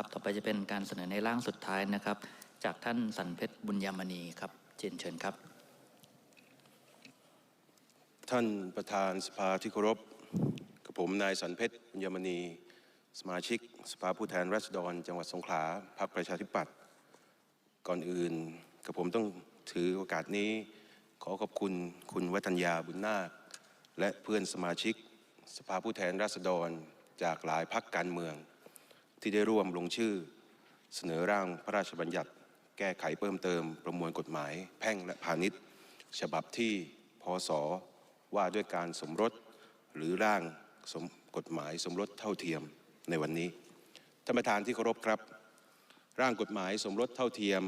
ครับต่อไปจะเป็นการเสนอในร่างสุดท้ายนะครับ จากท่านสันเพชรบุญยามณีครับเชิญเชิญครับ ท่านประธานสภาที่เคารพกับผมนายสันเพชรบุญยมณี สมาชิก สภาผู้แทนราษฎร จังหวัดสงขลาพรรคประชาธิปัตย์ก่อนอื่นกับผมต้องถือโอกาสนี้ขอขอบคุณคุณวัฒนยาบุญนาค และเพื่อนสมาชิก สภาผู้แทนราษฎร จากหลายพรรคการเมือง ที่ได้ร่วมลงชื่อ เสนอร่างพระราชบัญญัติ แก้ไขเพิ่มเติมประมวลกฎหมาย แพ่งและพาณิชย์ ฉบับที่พศว่าด้วยการสมรสหรือร่างสมกฎหมายสมรสเท่าเทียมในวันนี้ท่านประธานที่เคารพครับ ร่างกฎหมายสมรสเท่าเทียม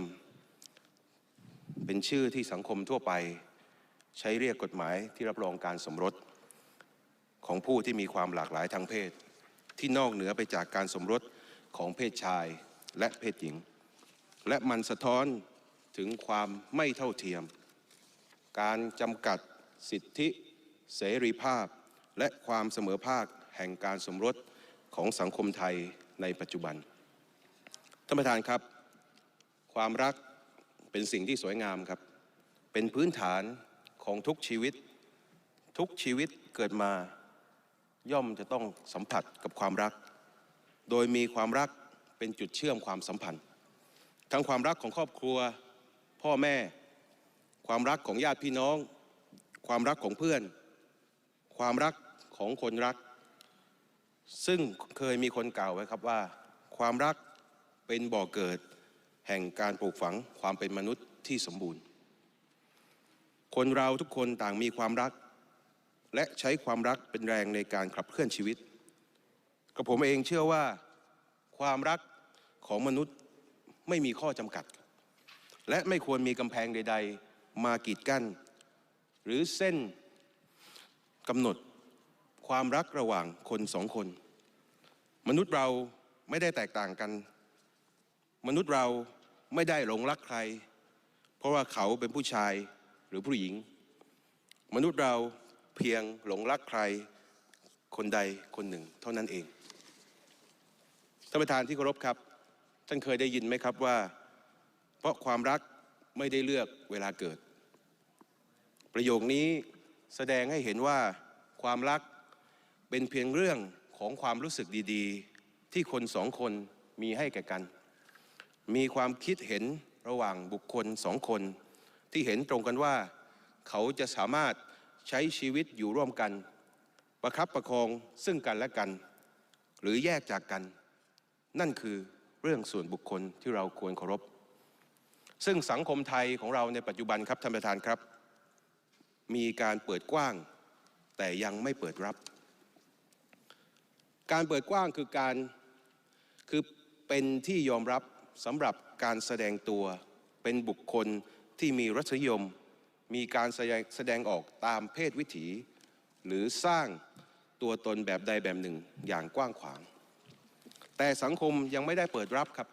เป็นชื่อที่สังคมทั่วไป ใช้เรียกกฎหมายที่รับรองการสมรส ของผู้ที่มีความหลากหลายทางเพศ ที่นอกเหนือไปจากการสมรส ของเพศชายและเพศหญิง และมันสะท้อนถึงความไม่เท่าเทียม การจำกัดสิทธิ เสรีภาพ และความเสมอภาคแห่งการสมรสของสังคมไทยในปัจจุบัน ท่านประธานครับ ความรักเป็นสิ่งที่สวยงามครับ เป็นพื้นฐานของทุกชีวิต ทุกชีวิตเกิดมาย่อมจะต้องสัมผัสกับความรัก โดยมีความรักเป็นจุดเชื่อมความสัมพันธ์ ทั้งความรักของครอบครัว พ่อแม่ ความรักของญาติพี่น้อง ความรักของเพื่อน ความรักของคนรัก ซึ่งเคยมีคนกล่าวไว้ครับว่า ความรักเป็นบ่อเกิด แห่งการปลูกฝังความเป็นมนุษย์ที่สมบูรณ์ คนเราทุกคนต่างมีความรัก และใช้ความรักเป็นแรงในการขับเคลื่อนชีวิต กับผมเองเชื่อว่าความรักของมนุษย์ไม่มีข้อจำกัด และไม่ควรมีกำแพงใด ๆ มากีดกั้น หรือเส้นกำหนดความรักระหว่างคนสองคน มนุษย์เราไม่ได้แตกต่างกัน มนุษย์เราไม่ได้หลงรักใคร เพราะว่าเขาเป็นผู้ชายหรือผู้หญิง มนุษย์เราเพียงหลงรักใครคนใดคนหนึ่งเท่านั้นเอง ท่านประธานที่เคารพครับ ท่านเคยได้ยินไหมครับว่า เพราะความรักไม่ได้เลือกเวลาเกิด ประโยคนี้แสดงให้เห็นว่าความรักเป็นเพียงเรื่องของความรู้สึกดีๆ ที่คนสองคนมีให้แก่กัน มีความคิดเห็นระหว่างบุคคลสองคน ที่เห็นตรงกันว่า เขาจะสามารถใช้ชีวิตอยู่ร่วมกัน ประคับประคองซึ่งกันและกัน หรือแยกจากกัน นั่นคือเรื่องส่วนบุคคลที่เราควรเคารพ ซึ่งสังคมไทยของเราในปัจจุบันครับท่านประธานครับ มีการเปิดกว้าง แต่ยังไม่เปิดรับ การเปิดกว้างคือการคือเป็นที่ยอมรับสำหรับการแสดงตัวเป็นบุคคลที่มีรสนิยม มีการแสดงแสดงออกตามเพศวิถี หรือสร้างตัวตนแบบใดแบบหนึ่งอย่างกว้างขวาง แต่สังคมยังไม่ได้เปิดรับครับ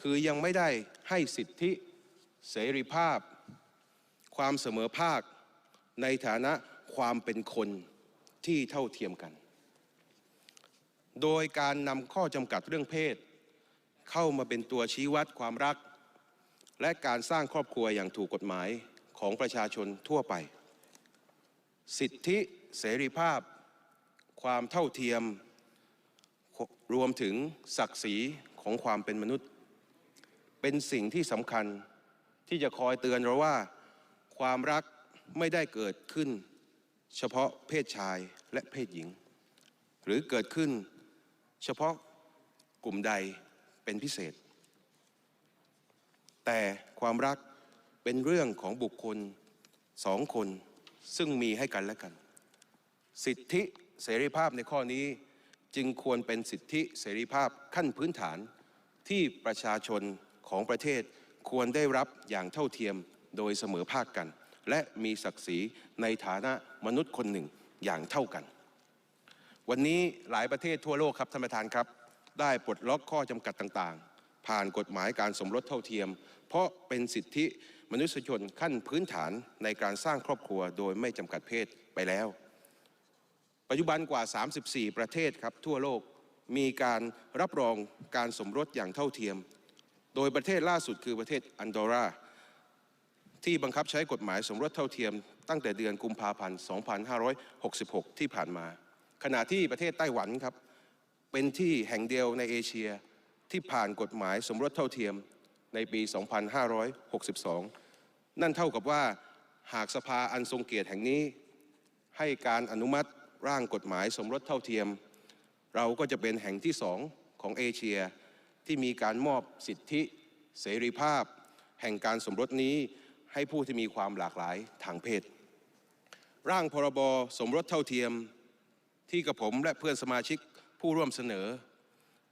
คือยังไม่ได้ให้สิทธิเสรีภาพ ความเสมอภาค ในฐานะความเป็นคนที่เท่าเทียมกัน โดยการนำข้อจำกัดเรื่องเพศ เข้ามาเป็นตัวชี้วัดความรัก และการสร้างครอบครัวอย่างถูกกฎหมายของประชาชนทั่วไป สิทธิเสรีภาพ ความเท่าเทียม รวมถึงศักดิ์ศรีของความเป็นมนุษย์ เป็นสิ่งที่สำคัญที่จะคอยเตือนเราว่า ความรักไม่ได้เกิดขึ้น เฉพาะเพศชายและเพศหญิง หรือเกิดขึ้นเฉพาะกลุ่มใดเป็นพิเศษ แต่ความรักเป็นเรื่องของบุคคลสองคนซึ่งมีให้กันและกัน สิทธิเสรีภาพในข้อนี้ จึงควรเป็นสิทธิเสรีภาพขั้นพื้นฐานที่ประชาชนของประเทศควรได้รับอย่างเท่าเทียมโดยเสมอภาคกัน และมีศักดิ์ศรีในฐานะมนุษย์คนหนึ่งอย่างเท่ากัน วันนี้หลายประเทศทั่วโลกครับท่านประธานครับ ได้ปลดล็อกข้อจำกัดต่างๆ ผ่านกฎหมายการสมรสเท่าเทียม เพราะเป็นสิทธิมนุษยชนขั้นพื้นฐานในการสร้างครอบครัวโดยไม่จำกัดเพศไปแล้ว ปัจจุบันกว่า 34 ประเทศครับทั่วโลกมีการรับรองการสมรสอย่างเท่าเทียม โดยประเทศล่าสุดคือประเทศอันดอร่าที่บังคับใช้กฎหมายสมรสเท่าเทียม ตั้งแต่เดือนกุมภาพันธ์ 2566 ที่ผ่านมา ขณะที่ประเทศไต้หวันครับ เป็นที่แห่งเดียวในเอเชียที่ผ่านกฎหมายสมรสเท่าเทียมในปี 2562 นั่นเท่ากับว่าหากสภาอันทรงเกียรติแห่งนี้ ให้การอนุมัติ ร่างกฎหมายสมรสเท่าเทียม เราก็จะเป็นแห่งที่สองของเอเชีย ที่มีการมอบสิทธิ เสรีภาพ แห่งการสมรสนี้ให้ผู้ที่มีความหลากหลายทางเพศ ร่างพรบสมรสเท่าเทียม ที่กับผมและเพื่อนสมาชิกผู้ร่วมเสนอ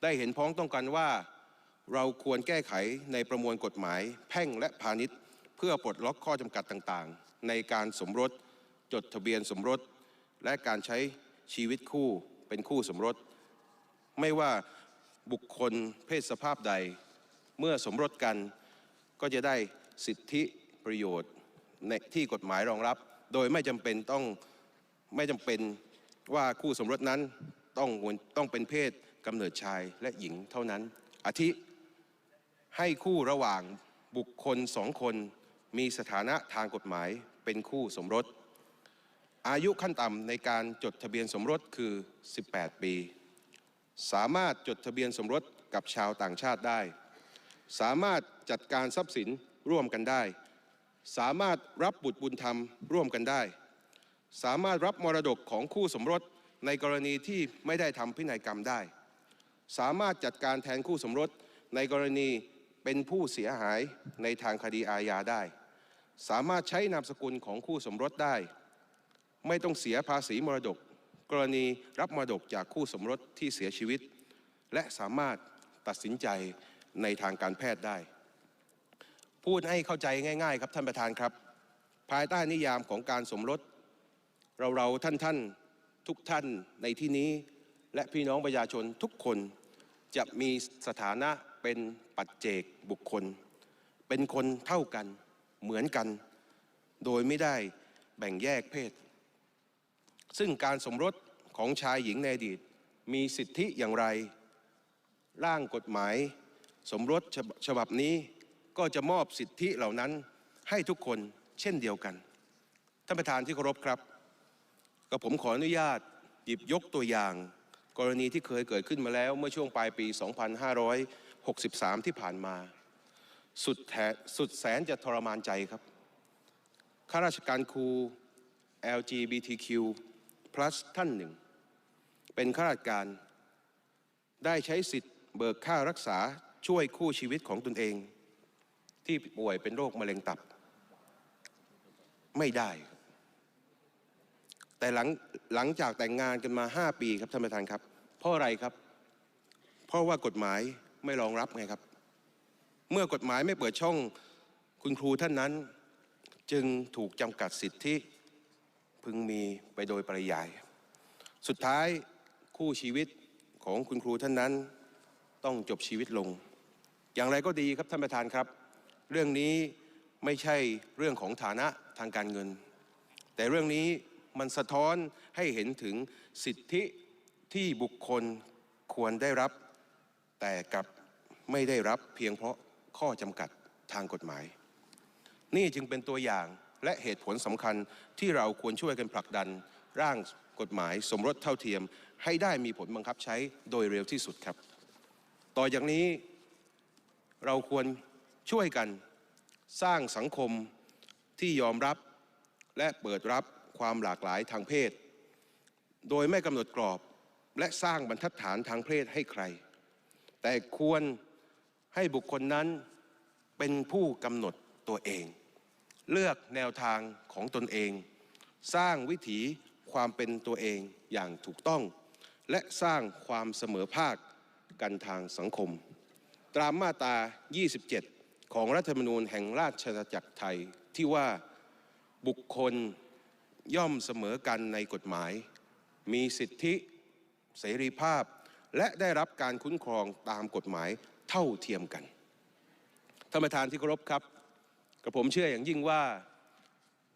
ได้เห็นพ้องต้องกันว่า เราควรแก้ไขในประมวลกฎหมาย แพ่งและพาณิชย์ เพื่อปลดล็อกข้อจำกัดต่างๆ ในการสมรสจดทะเบียนสมรส และการใช้ชีวิตคู่เป็นคู่สมรส ไม่ว่าบุคคลเพศสภาพใด เมื่อสมรสกันก็จะได้สิทธิประโยชน์ในที่กฎหมายรองรับ โดยไม่จำเป็นต้องไม่จำเป็นว่าคู่สมรสนั้นต้องต้องเป็นเพศกำเนิดชายและหญิงเท่านั้น อาทิ ให้คู่ระหว่างบุคคลสองคนมีสถานะทางกฎหมายเป็นคู่สมรส อายุขั้นต่ำในการจดทะเบียนสมรสคือ 18 ปี สามารถจดทะเบียนสมรสกับชาวต่างชาติได้ สามารถจัดการทรัพย์สินร่วมกันได้ สามารถรับบุตรบุญธรรมร่วมกันได้ สามารถรับมรดกของคู่สมรสในกรณีที่ไม่ได้ทำพินัยกรรมได้ สามารถจัดการแทนคู่สมรสในกรณีเป็นผู้เสียหายในทางคดีอาญาได้ สามารถใช้นามสกุลของคู่สมรสได้ ไม่ต้องเสียภาษีมรดก กรณีรับมรดกจากคู่สมรสที่เสียชีวิต และสามารถตัดสินใจในทางการแพทย์ได้ พูดให้เข้าใจง่าย ๆ ครับท่านประธานครับ ภายใต้นิยามของการสมรส เราเราท่านท่านๆทุกท่านในที่นี้ และพี่น้องประชาชนทุกคนจะมีสถานะเป็นปัจเจกบุคคล เป็นคนเท่ากันเหมือนกัน โดยไม่ได้แบ่งแยกเพศ ซึ่งการสมรสของชายหญิงในอดีตมีสิทธิอย่างไร ร่างกฎหมาย สมรสฉบับนี้ก็จะมอบสิทธิเหล่านั้นให้ทุกคนเช่นเดียวกัน ท่านประธานที่เคารพครับก็ผมขออนุญาตหยิบยกตัวอย่าง กรณีที่เคยเกิดขึ้นมาแล้ว เมื่อช่วงปลายปี 2563 ที่ผ่านมา สุดแสุดแสนจะทรมานใจครับข้าราชการครู LGBTQ+ ท่านหนึ่ง เป็นข้าราชการ ได้ใช้สิทธิ์เบิกค่ารักษาช่วยคู่ชีวิตของตนเอง ที่ป่วยเป็นโรคมะเร็งตับ ไม่ได้ แต่หลังหลังจากแต่งงานกันมา 5 ปีครับท่านประธานครับ เพราะอะไรครับ เพราะว่ากฎหมายไม่รองรับไงครับ เมื่อกฎหมายไม่เปิดช่องคุณครูท่านนั้น จึงถูกจำกัดสิทธิ พึงมีไปโดยปริยาย สุดท้ายคู่ชีวิตของคุณครูท่านนั้น ต้องจบชีวิตลง อย่างไรก็ดีครับท่านประธานครับ เรื่องนี้ไม่ใช่เรื่องของฐานะทางการเงิน แต่เรื่องนี้มันสะท้อนให้เห็นถึงสิทธิที่บุคคลควรได้รับ แต่กับไม่ได้รับเพียงเพราะข้อจำกัดทางกฎหมาย นี่จึงเป็นตัวอย่าง และเหตุผลสำคัญที่เราควรช่วยกันผลักดัน ร่างกฎหมายสมรสเท่าเทียม ให้ได้มีผลบังคับใช้โดยเร็วที่สุดครับ ต่อจากนี้เราควรช่วยกันสร้างสังคมที่ยอมรับและเปิดรับความหลากหลายทางเพศ โดยไม่กำหนดกรอบและสร้างบรรทัดฐานทางเพศให้ใคร แต่ควรให้บุคคลนั้นเป็นผู้กำหนดตัวเอง เลือกแนวทางของตนเอง สร้างวิถีความเป็นตัวเองอย่างถูกต้อง และสร้างความเสมอภาคกันทางสังคม ตามมาตรา 27 ของรัฐธรรมนูญแห่งราชอาณาจักรไทยที่ว่าบุคคลย่อมเสมอกันในกฎหมาย มีสิทธิเสรีภาพ และได้รับการคุ้มครองตามกฎหมายเท่าเทียมกัน ท่านประธานที่เคารพครับ กระผมเชื่ออย่างยิ่งว่า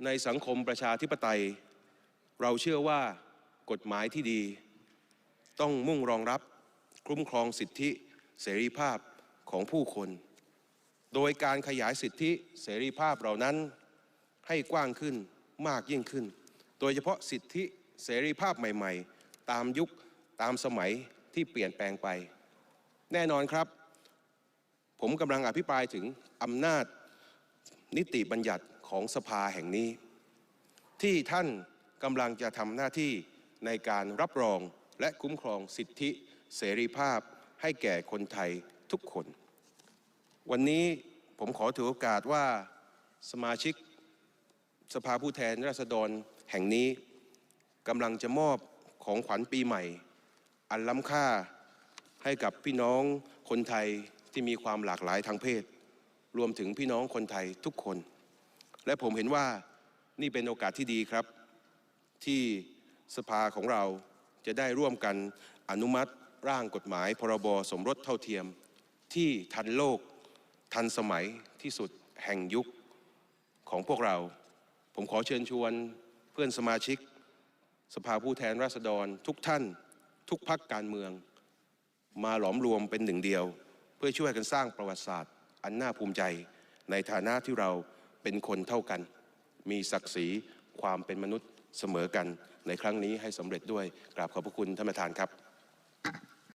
ในสังคมประชาธิปไตย เราเชื่อว่ากฎหมายที่ดี ต้องมุ่งรองรับคุ้มครองสิทธิเสรีภาพของผู้คน โดยการขยายสิทธิเสรีภาพเหล่านั้นให้กว้างขึ้นมากยิ่งขึ้น โดยเฉพาะสิทธิเสรีภาพใหม่ ๆ ตามยุคตามสมัยที่เปลี่ยนแปลงไป แน่นอนครับ ผมกำลังอภิปรายถึงอำนาจ นิติบัญญัติของสภาแห่งนี้ ที่ท่านกำลังจะทำหน้าที่ในการรับรองและคุ้มครองสิทธิเสรีภาพให้แก่คนไทยทุกคน วันนี้ผมขอถือโอกาสว่าสมาชิกสภาผู้แทนราษฎรแห่งนี้กำลังจะมอบของขวัญปีใหม่ อันล้ำค่าให้กับพี่น้องคนไทยที่มีความหลากหลายทางเพศ รวมถึงพี่น้องคนไทยทุกคน และผมเห็นว่านี่เป็นโอกาสที่ดีครับ ที่สภาของเราจะได้ร่วมกันอนุมัติร่างกฎหมาย พรบสมรสเท่าเทียมที่ทันโลกทันสมัยที่สุดแห่งยุคของพวกเรา ผมขอเชิญชวนเพื่อนสมาชิก สภาผู้แทนราษฎรทุกท่าน ทุกพักการเมือง มาหลอมรวมเป็นหนึ่งเดียว เพื่อช่วยกันสร้างประวัติศาสตร์ อันน่าภูมิใจในฐานะที่เราเป็นคนเท่ากัน มีศักดิ์ศรีความเป็นมนุษย์เสมอกันในครั้งนี้ให้สำเร็จด้วยกราบขอบพระคุณท่านประธานครับ